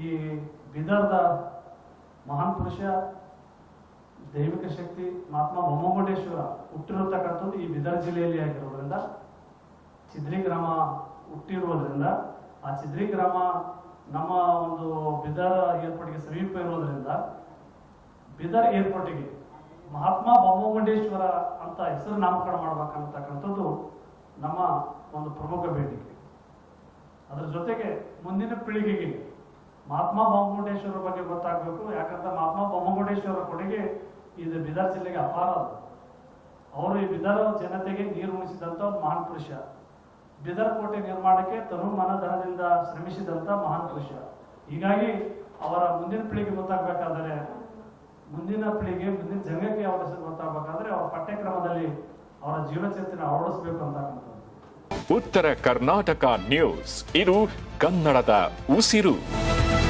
ಈ ಬಿದರ್ದ ಮಹಾನ್ ಪುರುಷ, ದೈವಿಕ ಶಕ್ತಿ ಮಹಾತ್ಮ ಮೊಮ್ಮಗುಂಡೇಶ್ವರ ಹುಟ್ಟಿರತಕ್ಕಂಥದ್ದು ಈ ಬಿದರ್ ಜಿಲ್ಲೆಯಲ್ಲಿ ಆಗಿರೋದ್ರಿಂದ, ಚಿದ್ರಿ ಗ್ರಾಮ ಹುಟ್ಟಿರುವುದರಿಂದ ಆ ಚಿದ್ರಿ ಗ್ರಾಮ ನಮ್ಮ ಒಂದು ಬಿದರ್ ಏರ್ಪೋರ್ಟ್ಗೆ ಸಮೀಪ ಇರೋದ್ರಿಂದ, ಬಿದರ್ ಏರ್ಪೋರ್ಟಿಗೆ ಮಹಾತ್ಮ ಬೊಮ್ಮಗುಂಡೇಶ್ವರ ಅಂತ ಹೆಸರು ನಾಮಕರಣ ಮಾಡ್ಬೇಕಂತಕ್ಕಂಥದ್ದು ನಮ್ಮ ಒಂದು ಪ್ರಮುಖ ಬೇಡಿಕೆ. ಅದರ ಜೊತೆಗೆ ಮುಂದಿನ ಪೀಳಿಗೆಗೆ ಮಹಾತ್ಮ ಬೊಮ್ಮಗುಂಡೇಶ್ವರ ಬಗ್ಗೆ ಗೊತ್ತಾಗಬೇಕು. ಯಾಕಂದ್ರೆ ಮಹಾತ್ಮ ಬೊಮ್ಮಗುಂಡೇಶ್ವರ ಕೊಡುಗೆ ಇದು ಬಿದರ್ ಜಿಲ್ಲೆಗೆ ಅಪಾರ ಅವರು ಈ ಬಿದರ್ ಜನತೆಗೆ ನೀರು ಉಣಿಸಿದಂಥ ಒಂದು ಮಹಾನ್ ಪುರುಷ. ಬಿದರ್ ಕೋಟೆ ನಿರ್ಮಾಣಕ್ಕೆ ತನು ಮನಧನದಿಂದ ಶ್ರಮಿಸಿದಂಥ ಮಹಾನ್ ಪುರುಷ. ಹೀಗಾಗಿ ಅವರ ಮುಂದಿನ ಪೀಳಿಗೆ ಗೊತ್ತಾಗಬೇಕಾದರೆ, ಮುಂದಿನ ಪೀಳಿಗೆ ಮುಂದಿನ ಜಂಗಕ್ಕೆ ಅವರ ಹೆಸರು ಗೊತ್ತಾಗಬೇಕಾದ್ರೆ ಅವರ ಪಠ್ಯಕ್ರಮದಲ್ಲಿ ಅವರ ಜೀವಚರಿತ್ರೆ ಅಳವಡಿಸಬೇಕು ಅಂತಕ್ಕಂಥದ್ದು ಉತ್ತರ ಕರ್ನಾಟಕ ನ್ಯೂಸ್. ಇದು ಕನ್ನಡದ ಉಸಿರು.